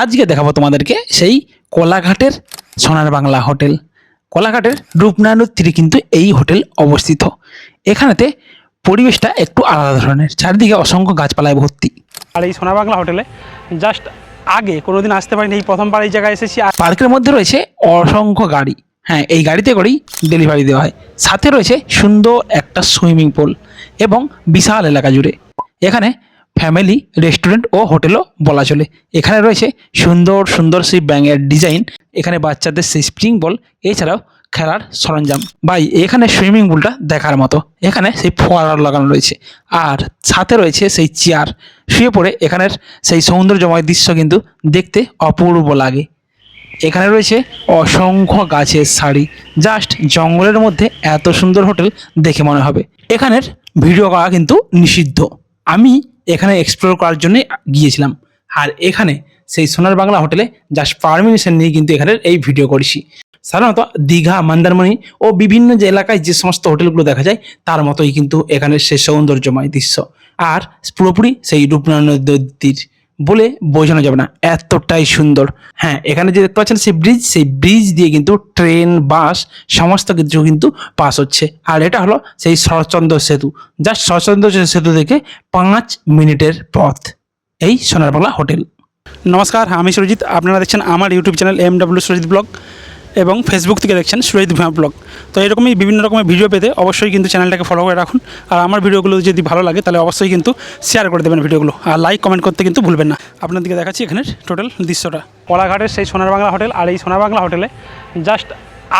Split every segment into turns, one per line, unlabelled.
আজকে দেখাবো তোমাদেরকে সেই কোলাঘাটের সোনার বাংলা হোটেল। কোলাঘাটের রূপনারায়ণ তীরে কিন্তু এই হোটেল অবস্থিত। এখানেতে পরিবেশটা একটু আলাদা ধরনের চারিদিকে অসংখ্য গাছপালায় ভর্তি।
আর এই সোনা বাংলা হোটেলে জাস্ট আগে কোনোদিন আসতে পারিনি এই প্রথমবার এই জায়গায় এসেছি। আর
পার্কের মধ্যে রয়েছে অসংখ্য গাড়ি। হ্যাঁ এই গাড়িতে করেই ডেলিভারি দেওয়া হয়। সাথে রয়েছে সুন্দর একটা সুইমিং পুল এবং বিশাল এলাকা জুড়ে। এখানে ফ্যামিলি রেস্টুরেন্ট ও হোটেলও বলা চলে। এখানে রয়েছে সুন্দর সুন্দর সেই ব্যাঙের ডিজাইন এখানে বাচ্চাদের সেই স্প্রিং বল এছাড়াও খেলার সরঞ্জাম। ভাই, এখানে সুইমিং পুলটা দেখার মতো। এখানে সেই ফোয়ারা লাগানো রয়েছে। আর সাথে রয়েছে সেই চেয়ার শুয়ে পড়ে এখানের সেই সৌন্দর্যময় দৃশ্য কিন্তু দেখতে অপূর্ব লাগে। এখানে রয়েছে অসংখ্য গাছের সারি। জাস্ট জঙ্গলের মধ্যে এত সুন্দর হোটেল দেখে মনে হবে। এখানের ভিডিও করা কিন্তু নিষিদ্ধ। আমি এখানে এক্সপ্লোর করার জন্য গিয়েছিলাম। আর এখানে সেই সোনার বাংলা হোটেলে জাস্ট পারমিশন নিয়ে কিন্তু এখানের এই ভিডিও করেছি। সাধারণত দীঘা, মন্দারমণি ও বিভিন্ন যে এলাকায় যে সমস্ত হোটেলগুলো দেখা যায়, তার মতোই কিন্তু এখানে সেই সৌন্দর্যময় দৃশ্য। আর পুরোপুরি সেই রূপনারায়ণ নদীর বলে বোঝানো যাবে না। এতটাই সুন্দর। হ্যাঁ এখানে যে দেখতে পাচ্ছেন সেই ব্রিজ সেই ব্রিজ দিয়ে কিন্তু ট্রেন বাস সমস্ত কিছু কিন্তু পাস হচ্ছে। আর এটা হলো সেই শরৎচন্দ্র সেতু। যা শরৎচন্দ্র সেতু থেকে পাঁচ মিনিটের পথ। এই সোনার বাংলা হোটেল।
নমস্কার, আমি সুরজিৎ। আপনারা দেখছেন আমার YouTube channel M W Surajit blog এবং ফেসবুক থেকে দেখছেন সুরজিৎ ভূঁয়া ব্লগ। তো এরকমই বিভিন্ন রকমের ভিডিও পেতে অবশ্যই কিন্তু চ্যানেলটাকে ফলো করে রাখুন। আর আমার ভিডিওগুলো যদি ভালো লাগে, তাহলে অবশ্যই কিন্তু শেয়ার করে দেবেন ভিডিওগুলো আর লাইক কমেন্ট করতে কিন্তু ভুলবেন না। আপনাদেরকে দেখাচ্ছি এখানের টোটাল দৃশ্যটা। কলাঘাটের সেই সোনার বাংলা হোটেল আর এই সোনার বাংলা হোটেলে জাস্ট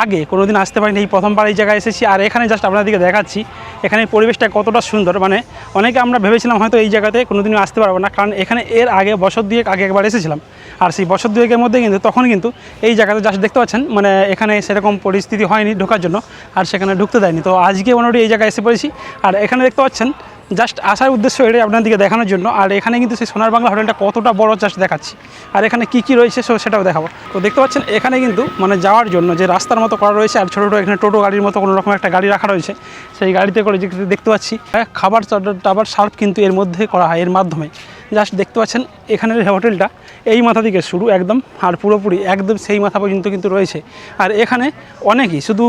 আগে, কোনোদিন আসতে পারিনি, এই প্রথমবার এই জায়গায় এসেছি। আর এখানে জাস্ট আপনাদেরকে দেখাচ্ছি, এখানে পরিবেশটা কতটা সুন্দর। মানে অনেকে আমরা ভেবেছিলাম হয়তো এই জায়গাতে কোনোদিনও আসতে পারব না, কারণ এখানে এর আগে, বছর দুয়েক আগে একবার এসেছিলাম। আর সেই বছর দুয়েকের মধ্যে কিন্তু, তখন কিন্তু এই জায়গাতে জাস্ট দেখতে পাচ্ছেন মানে এখানে সেরকম পরিস্থিতি হয়নি ঢোকার জন্য, আর সেখানে ঢুকতে দেয়নি। তো আজকে মোটামুটি এই জায়গায় এসে পড়েছি। আর এখানে দেখতে পাচ্ছেন জাস্ট আসার উদ্দেশ্য এটাই আপনাদেরকে দেখানোর জন্য। আর এখানে কিন্তু সেই সোনার বাংলা হোটেলটা কতটা বড় জাস্ট দেখাচ্ছি। আর এখানে কী কী রয়েছে সেটাও দেখাবো। তো দেখতে পাচ্ছেন এখানে কিন্তু মানে যাওয়ার জন্য যে রাস্তার মতো করা রয়েছে আর ছোটো ছোটো এখানে টোটো গাড়ির মতো কোনো রকম একটা গাড়ি রাখা রয়েছে সেই গাড়িতে করে যে দেখতে পাচ্ছি হ্যাঁ, খাবার টাবার সার্ভ কিন্তু এর মধ্যে করা হয় এর মাধ্যমে। জাস্ট দেখতে পাচ্ছেন এখানের হোটেলটা এই মাথা থেকে শুরু একদম আর পুরোপুরি একদম সেই মাথা পর্যন্ত কিন্তু রয়েছে। আর এখানে অনেকই শুধু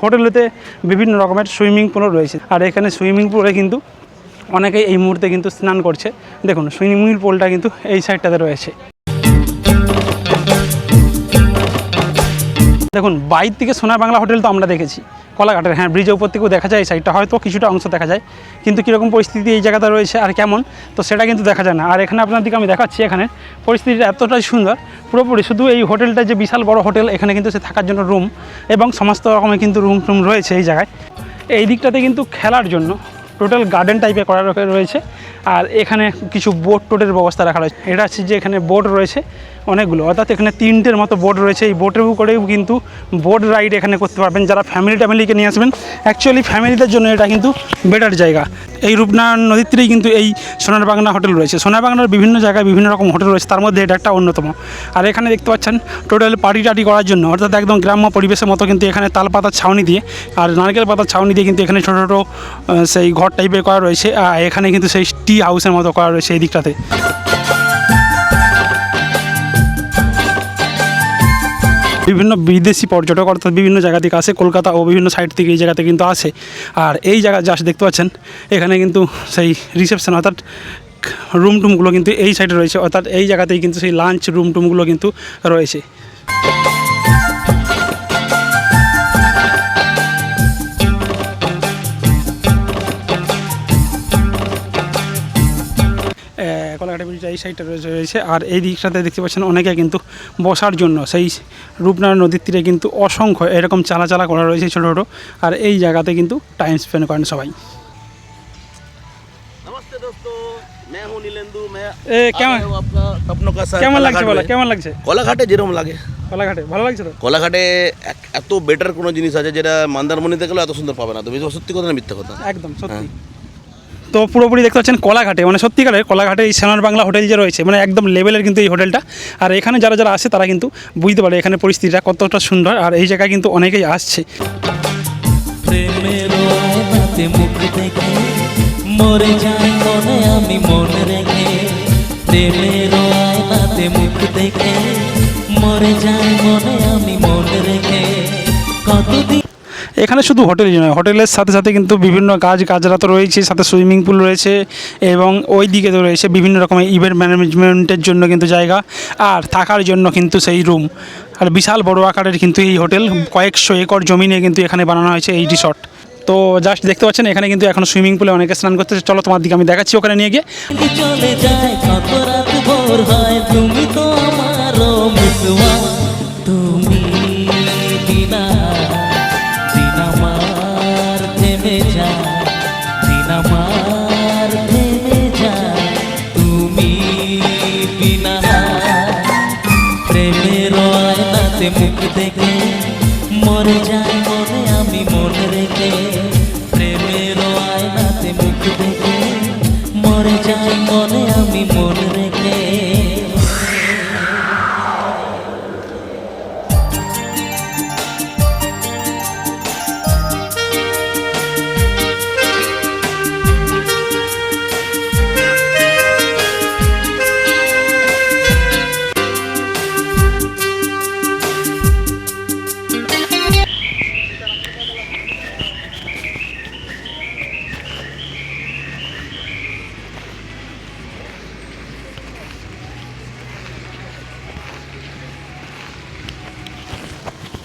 হোটেলেতে বিভিন্ন রকমের সুইমিং পুলও রয়েছে। আর এখানে সুইমিং পুলে কিন্তু অনেকেই এই মুহূর্তে কিন্তু স্নান করছে। দেখুন সুইমিং পুলটা কিন্তু এই সাইডটাতে রয়েছে। দেখুন বাইর থেকে সোনার বাংলা হোটেল তো আমরা দেখেছি। কলাঘাটের হ্যাঁ ব্রিজের উপর থেকেও দেখা যায়, এই সাইডটা হয়তো কিছুটা অংশ দেখা যায়। কিন্তু কীরকম পরিস্থিতি এই জায়গাতে রয়েছে আর কেমন, তো সেটা কিন্তু দেখা যায় না। আর এখানে আপনাদেরকে আমি দেখাচ্ছি, এখানে পরিস্থিতিটা এতটাই সুন্দর। পুরোপুরি শুধু এই হোটেলটা যে বিশাল বড় হোটেল, এখানে কিন্তু সে থাকার জন্য রুম এবং সমস্ত রকমের কিন্তু রুম টুম রয়েছে এই জায়গায়। এই দিকটাতে কিন্তু খেলার জন্য টোটাল গার্ডেন টাইপের করা রয়েছে। আর এখানে কিছু বোট টোটের ব্যবস্থা রাখা রয়েছে। এটা হচ্ছে যে এখানে বোট রয়েছে। অনেকগুলো। অর্থাৎ এখানে তিনটের মতো বোট রয়েছে। এই বোটের করেও কিন্তু বোট রাইড এখানে করতে পারবেন। যারা ফ্যামিলি ট্যামিলিকে নিয়ে আসবেন অ্যাকচুয়ালি ফ্যামিলিদের জন্য এটা কিন্তু বেটার জায়গা। এই রূপনারায়ণ নদীর তীরেই কিন্তু এই সোনার বাংলা হোটেল রয়েছে। সোনার বাংলার বিভিন্ন জায়গায় বিভিন্ন রকম হোটেল রয়েছে। তার মধ্যে এটা একটা অন্যতম। আর এখানে দেখতে পাচ্ছেন টোটাল পার্টি টাটি করার জন্য। অর্থাৎ একদম গ্রাম্য পরিবেশের মতো কিন্তু এখানে তাল পাতার ছাউনি দিয়ে আর নারকেল পাতার ছাউনি দিয়ে কিন্তু এখানে ছোটো ছোটো সেই ঘর টাইপের করা রয়েছে। আর এখানে কিন্তু সেই টি হাউসের মতো করা রয়েছে এই দিকটাতে। বিভিন্ন বিদেশি পর্যটক অর্থাৎ বিভিন্ন জায়গা থেকে আসে, কলকাতা ও বিভিন্ন সাইড থেকে এই জায়গাতে কিন্তু আসে। আর এই জায়গা যা দেখতে পাচ্ছেন, এখানে কিন্তু সেই রিসেপশন অর্থাৎ রুম টুমগুলো কিন্তু এই সাইডে রয়েছে। অর্থাৎ এই জায়গাতেই কিন্তু সেই লাঞ্চ রুম টুমগুলো কিন্তু রয়েছে। কলাঘাটা ব্রিজটা এই সাইডটা রয়েছে রয়েছে। আর এই রিক্সাতে দেখতে পাচ্ছেন অনেকে কিন্তু বসার জন্য। সেই রূপনারায়ণ নদীর তীরে কিন্তু অসংখ্য এরকম চালা চালা করা রয়েছে ছোটো ছোটো। আর এই জায়গাতে কিন্তু টাইম স্পেন্ড করেন সবাই। কেমন? লাগছে কেমন লাগছে?
কলাঘাটে যেরকম লাগে।
কলাঘাটে ভালো লাগছে তো?
কলাঘাটে এত বেটার কোনো জিনিস আছে যেটা মন্দারমণিতে গেলে এত সুন্দর পাবে না। তুমি সত্যি কথা না মিথ্যা কথা?
একদম সত্যি। হ্যাঁ। তো পুরোপুরি দেখতে পাচ্ছেন কলাঘাটে মানে সত্যিকারের কলাঘাটে এই সোনার বাংলা হোটেল যে রয়েছে মানে একদম লেভেলের কিন্তু এই হোটেলটা। আর এখানে যারা যারা আসে তারা কিন্তু বুঝতে পারে এখানে পরিস্থিতিটা কতটা সুন্দর, আর এই জায়গায় কিন্তু অনেকেই আসছে।
মরে যায় মনে
এখানে শুধু হোটেলই নয়, হোটেলের সাথে সাথে কিন্তু বিভিন্ন কাজ, কাজরা তো রয়েছে সাথে সুইমিং পুল রয়েছে এবং ওই দিকে তো রয়েছে বিভিন্ন রকমের ইভেন্ট ম্যানেজমেন্টের জন্য কিন্তু জায়গা আর থাকার জন্য কিন্তু সেই রুম আর বিশাল বড় আকারের কিন্তু এই হোটেল, কয়েকশো একর জমি নিয়ে কিন্তু এখানে বানানো হয়েছে এই রিসর্ট তো জাস্ট দেখতে পাচ্ছেন, এখানে কিন্তু এখন সুইমিং পুলে অনেকে স্নান করতেছে চলো, তোমার দিকে আমি দেখাচ্ছি ওখানে নিয়ে গিয়ে।
চলে যায় ভোর হয়, তুমি তো আয়নাতে মুখ দেখে মরে যায় মনে আমি মনে রেখে প্রেমের আয়নাতে মুখ দেখে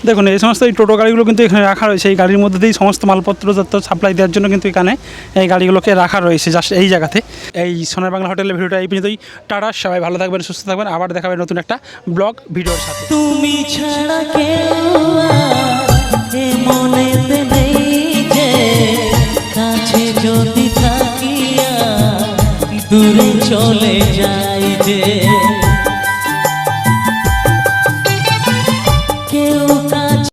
দেখুন, এই সমস্ত এই টোটো গাড়িগুলো কিন্তু এখানে রাখা রয়েছে। এই গাড়ির মধ্যে দিয়েই সমস্ত মালপত্র যত সাপ্লাই দেওয়ার জন্য কিন্তু এখানে এই গাড়িগুলোকে রাখা রয়েছে জাস্ট এই জায়গাতে। এই সোনার বাংলা হোটেলের ভিডিওটা এই পর্যন্তই। টাটা, সবাই ভালো থাকবেন, সুস্থ থাকবেন। আবার দেখাবে নতুন একটা ব্লগ, ভিডিওর সাথে।
তুমি ছাড়া কেউ আর